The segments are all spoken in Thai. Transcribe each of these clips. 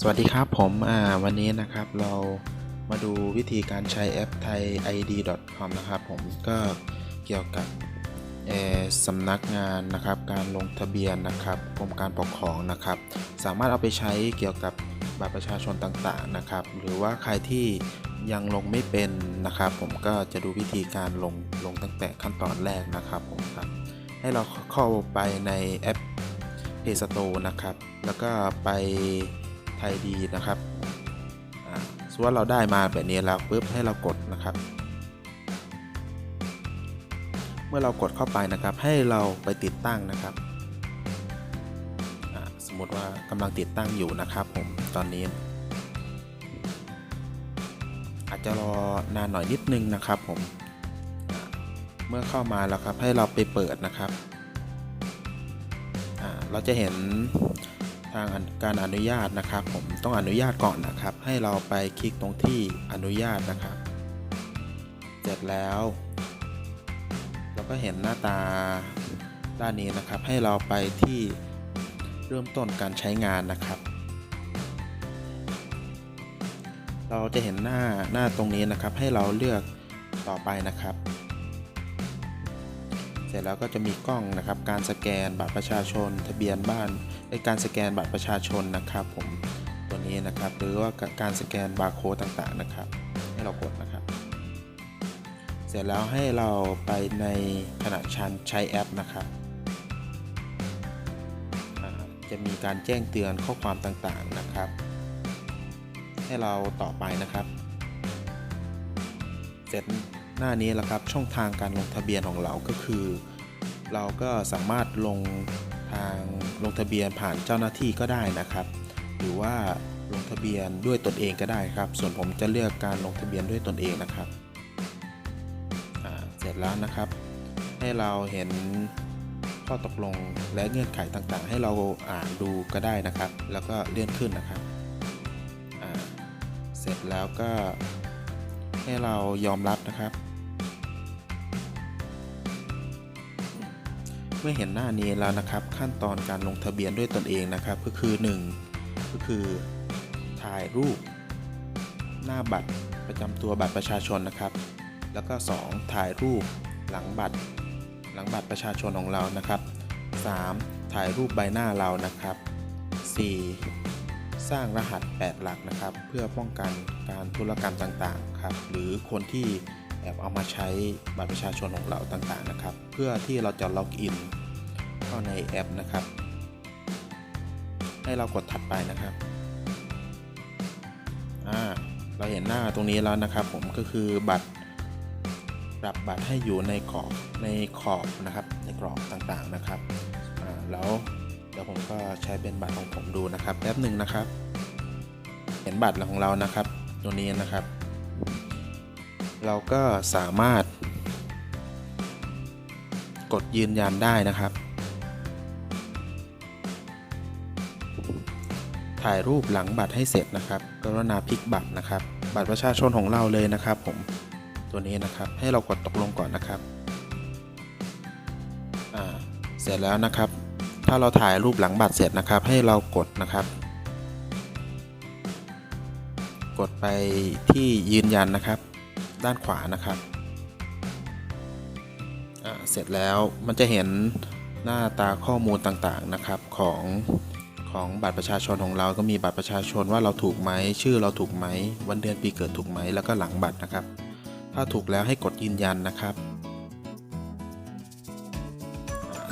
สวัสดีครับผมวันนี้นะครับเรามาดูวิธีการใช้แอปไทย id.com นะครับผมก็เกี่ยวกับสำนักงานนะครับการลงทะเบียนนะครับกรมการปกครองนะครับ สามารถเอาไปใช้เกี่ยวกับบัตรประชาชนต่างๆนะครับ หรือว่าใครที่ยังลงไม่เป็นนะครับ ผมก็จะดูวิธีการลงลงตั้งแต่ขั้นตอนแรกนะครับผมครับให้เราเข้าไปในแอป Play Store นะครับ แล้วก็ไป ไทยดีนะครับอ่าสมมติว่าเราได้มาแบบนี้แล้วปุ๊บให้เรากดนะครับ เมื่อเรากดเข้าไปนะครับ ให้เราไปติดตั้งนะครับ สมมติว่ากำลังติดตั้งอยู่นะครับ ผมตอนนี้ อาจจะรอนานหน่อยนิดนึงนะครับผมเมื่อเข้ามาแล้วครับให้เราไปเปิดนะครับ เราจะเห็น ทางการอนุญาตนะครับ ผมต้องอนุญาตก่อนนะครับ ให้เราไปคลิกตรงที่อนุญาตนะครับเสร็จแล้วเราก็เห็นหน้าตาด้านนี้นะครับ ให้เราไปที่เริ่มต้นการใช้งานนะครับ เราจะเห็นหน้าหน้าตรงนี้นะครับ ให้เราเลือกต่อไปนะครับ เสร็จแล้วก็จะมีกล้องนะครับ การสแกนบัตรประชาชน ทะเบียนบ้านไอ้การสแกนบัตรประชาชนนะครับผมตัวนี้นะครับ หรือว่าการสแกนบาร์โค้ดต่างๆนะครับ ให้เรากดนะครับ เสร็จแล้วให้เราไปในขณะชันใช้แอปนะครับจะมีการแจ้งเตือนข้อความต่างๆนะครับ ให้เราต่อไปนะครับ เสร็จ หน้านี้แล้วครับช่องทางการลงทะเบียนของเราก็คือ เราก็สามารถลงทางลงทะเบียนผ่านเจ้าหน้าที่ก็ได้นะครับ หรือว่าลงทะเบียนด้วยตนเองก็ได้ครับ ส่วนผมจะเลือกการลงทะเบียนด้วยตนเองนะครับเสร็จแล้วนะครับ ให้เราเห็นข้อตกลงและเงื่อนไขต่างๆ ให้เราอ่านดูก็ได้นะครับ แล้วก็เลื่อนขึ้นนะครับเสร็จแล้วก็ให้เรายอมรับนะครับ มื่อเห็นหน้านี้แล้วนะครับ ขั้นตอนการลงทะเบียนด้วยตนเองนะครับ ก็คือ 1 ก็คือ ถ่ายรูป หน้าบัตรประจำตัวบัตรประชาชนนะครับ แล้วก็ 2 ถ่ายรูปหลังบัตร หลังบัตรประชาชนของเรานะครับ 3. ถ่ายรูปใบหน้าเรานะครับ 4. สร้างรหัส 8 หลักนะครับ เพื่อป้องกันการธุรกรรมต่างๆครับ หรือคนที่แอบเอามาใช้บัตรประชาชนของเราต่างๆนะครับ เพื่อที่เราจะล็อกอินาในแอปนะครับ ให้เรากดถัดไปนะครับอ่าเราเห็นหน้าตรงนี้แล้วนะครับ ผมก็คือบัตรปรับบัตรให้อยู่ในขอบในขอบนะครับ ในกรอบต่างๆนะครับอ่าแล้วเดี๋ยวผมก็ใช้เป็นบัตรของผมดูนะครับแป๊บหนึ่งนะครับ เห็นบัตรของเรานะครับตัวนี้นะครับ เราก็สามารถกดยืนยันได้นะครับ ถ่ายรูปหลังบัตรให้เสร็จนะครับ กรุณาพลิกบัตรนะครับ บัตรประชาชนของเราเลยนะครับผม ตัวนี้นะครับให้เรากดตกลงก่อนนะครับ อ่า เสร็จแล้วนะครับ ถ้าเราถ่ายรูปหลังบัตรเสร็จนะครับ ให้เรากดนะครับ กดไปที่ยืนยันนะครับ ด้านขวานะครับเสร็จแล้วมันจะเห็นหน้าตาข้อมูลต่างๆนะครับของ ของบัตรประชาชนของเราก็มีบัตรประชาชนว่าเราถูกไหมชื่อเราถูกไหมวันเดือนปีเกิดถูกไหมแล้วก็หลังบัตรนะครับ ถ้าถูกแล้วให้กดยืนยันนะครับ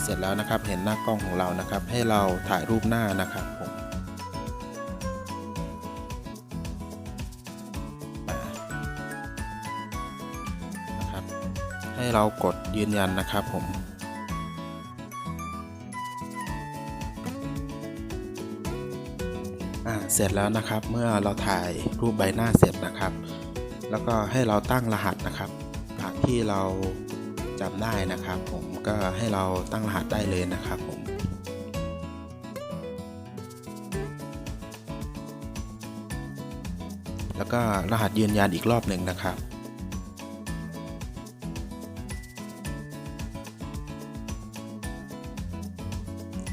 เสร็จแล้วนะครับเห็นหน้ากล้องของเรานะครับ ให้เราถ่ายรูปหน้านะครับผมให้เรากดยืนยันนะครับผม เสร็จแล้วนะครับ เมื่อเราถ่ายรูปใบหน้าเสร็จนะครับ แล้วก็ให้เราตั้งรหัสนะครับจากที่เราจำได้นะครับ ผมก็ให้เราตั้งรหัสได้เลยนะครับผมแล้วก็รหัสยืนยันอีกรอบหนึ่งนะครับ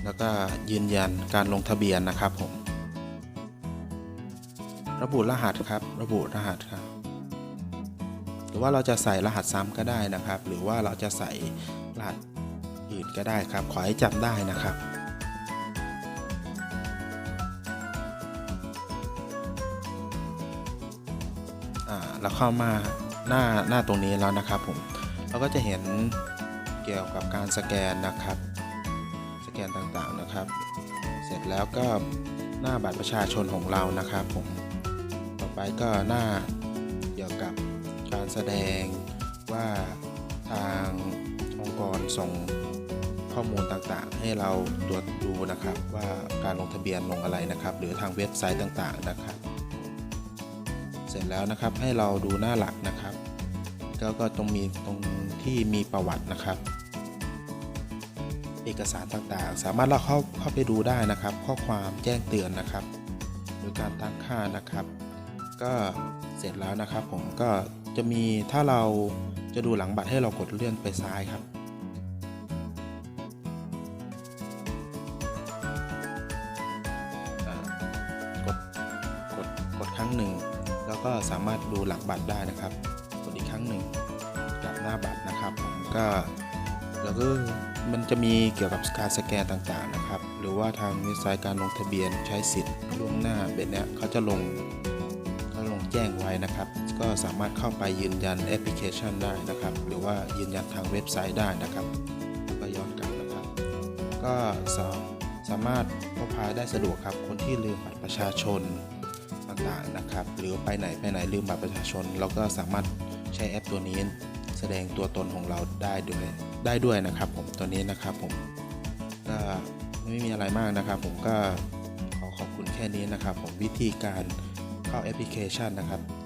แล้วก็ยืนยันการลงทะเบียนนะครับผม ระบุรหัสครับ ระบุรหัสครับ หรือว่าเราจะใส่รหัสซ้ำก็ได้นะครับ หรือว่าเราจะใส่รหัสอื่นก็ได้ครับ ขอให้จำได้นะครับอ่าเราเข้ามาหน้าหน้าตรงนี้แล้วนะครับผม เราก็จะเห็นเกี่ยวกับการสแกนนะครับ สแกนต่างๆนะครับ เสร็จแล้วก็หน้าบัตรประชาชนของเรานะครับผม ไปก็หน้าเกี่ยวกับการแสดงว่าทางองค์กรส่งข้อมูลต่างๆ ให้เราตรวจดูนะครับ ว่าการลงทะเบียนลงอะไรนะครับ หรือทางเว็บไซต์ต่างๆนะครับ เสร็จแล้วนะครับให้เราดูหน้าหลักนะครับแล้วก็ตรงมีตรงที่มีประวัตินะครับ เอกสารต่างๆ สามารถเราเข้าเข้าไปดูได้นะครับ ข้อความแจ้งเตือนนะครับ หรือการตั้งค่านะครับ ก็เสร็จแล้วนะครับ ผมก็จะมีถ้าเราจะดูหลังบัตรให้เรากดเลื่อนไปซ้ายครับกดกดกดครั้งหนึ่ง แล้วก็สามารถดูหลังบัตรได้นะครับ กดอีกครั้งหนึ่งกลับหน้าบัตรนะครับ ผมก็แล้วก็มันจะมีเกี่ยวกับการสแกนต่างๆนะครับ หรือว่าทางเว็บไซต์การลงทะเบียนใช้สิทธิ์ล่วงหน้าแบบเนี้ยเขาจะลง เขาลงแจ้งไว้นะครับ ก็สามารถเข้าไปยืนยันแอปพลิเคชันได้นะครับ หรือว่ายืนยันทางเว็บไซต์ได้นะครับแล้วก็ย้อนกลับนะครับ ก็สาสามารถพกพาได้สะดวกครับ คนที่ลืมบัตรประชาชนต่างๆนะครับ หรือไปไหนไปไหนลืมบัตรประชาชน เราก็สามารถใช้แอปตัวนี้แสดงตัวตนของเราได้ด้วยได้ด้วยนะครับ ผมตัวนี้นะครับผมก็ไม่มีอะไรมากนะครับ ผมก็ขอขอบคุณแค่นี้นะครับ ผมวิธีการ เข้าแอปพลิเคชันนะครับขอบคุณครับ